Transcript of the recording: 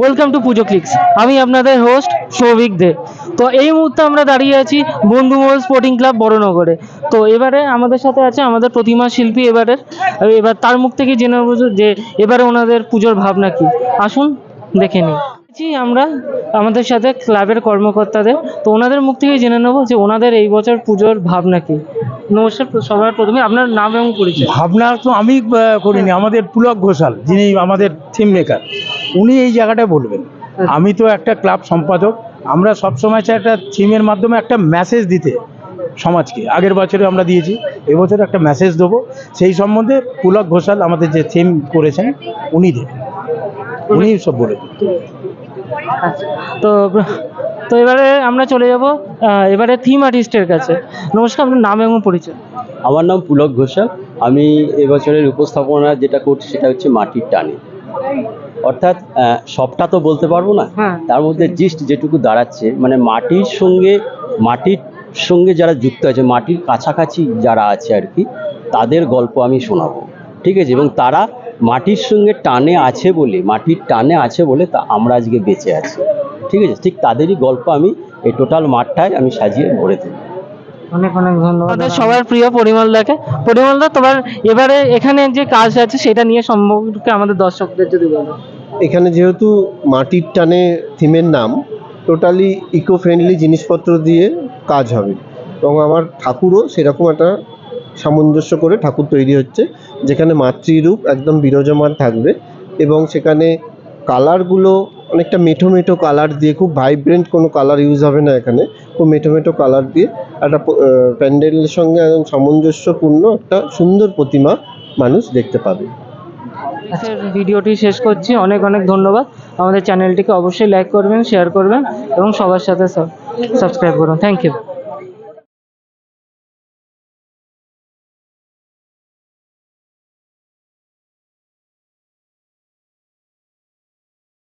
Welcome to Puja clicks আমি আপনাদের host Souvik দে তো এই মুহূর্তে আমরা দাঁড়িয়ে আছি বন্ধুমহল স্পোর্টিং ক্লাব বড়নগরে তো এবারে আমাদের সাথে আছে আমাদের প্রতিমা শিল্পী এবারের। এবার তার মুখ থেকে জেনে নেব যে এবারে ওনাদের পুজোর ভাবনা কি। আসুন দেখে নিই। জি, আমরা আমাদের সাথে ক্লাবের কর্মকর্তাদের। তো ওনাদের মুখ থেকে জেনে নেব যে ওনাদের এই বছর পুজোর ভাবনা কি। নমস্কার সবার প্রথমে আপনার নাম এবং পরিচয়। ভাবনা তো আমি করিনি আমাদের পুলক ঘোষাল যিনি আমাদের থিম মেকার উনি এই জায়গাটা বলবেন। আমি তো একটা ক্লাব সম্পাদক। আমরা সবসময় চাই একটা থিমের মাধ্যমে একটা মেসেজ দিতে সমাজকে। আগের বছরে আমরা দিয়েছি এবছর একটা মেসেজ দেবো। সেই সম্বন্ধে পুলক ঘোষাল আমাদের যে থিম করেছেন উনি দেবেন। উনি সব বলে দেবেন। আচ্ছা, তো তো এবারে আমরা চলে যাব এবারে থিম আর্টিস্টের কাছে। নমস্কার আপনার নাম এবং পরিচয়? আমার নাম পুলক ঘোষাল। আমি এবছরের উপস্থাপনা যেটা করছি সেটা হচ্ছে মাটির টানে। অর্থাৎ সবটা তো বলতে পারব না। হ্যাঁ। তার মধ্যে জিস্ট যেটুকু দাঁড়াচ্ছে মানে মাটির সঙ্গে মাটির সঙ্গে যারা যুক্ত আছে মাটির কাছাকাছি যারা আছে আর কি তাদের গল্প আমি শোনাবো। ঠিক আছে? এবং তারা মাটির সঙ্গে টানে আছে বলে মাটির টানে আছে বলে তা আমরা আজকে বেঁচে আছি। ঠিক আছে? ঠিক তাদেরই গল্প আমি এই টোটাল মাঠটায় আমি সাজিয়ে ভরে দেবো। অনেক অনেক ধন্যবাদ আমাদের সবার প্রিয় পরিমল দাকে। পরিমল দা তোমার এবারে এখানে যে কাজ আছে সেটা নিয়ে সম্পর্কে আমাদের দর্শকদের যদি বলো। এখানে যেহেতু মাটির টানে থিমের নাম টোটালি ইকো ফ্রেন্ডলি জিনিসপত্র দিয়ে কাজ হবে। এবং আমার ঠাকুরও সেরকম একটা সামঞ্জস্য করে ঠাকুর তৈরি হচ্ছে, যেখানে মাতৃরূপ একদম বিরাজমান থাকবে এবং সেখানে কালারগুলো অনেকটা মেঠো মেঠো কালার দিয়ে, খুব ভাইব্রেন্ট কোনো কালার ইউজ হবে না এখানে, খুব মেঠো মেঠো কালার দিয়ে একটা প্যান্ডেলের সঙ্গে একদম সামঞ্জস্যপূর্ণ একটা সুন্দর প্রতিমা মানুষ দেখতে পাবে। আজকের ভিডিওটি শেষ করছি। অনেক অনেক ধন্যবাদ। আমাদের চ্যানেলটিকে অবশ্যই লাইক করবেন শেয়ার করবেন এবং সবার সাথে সাবস্ক্রাইব করুন। Thank you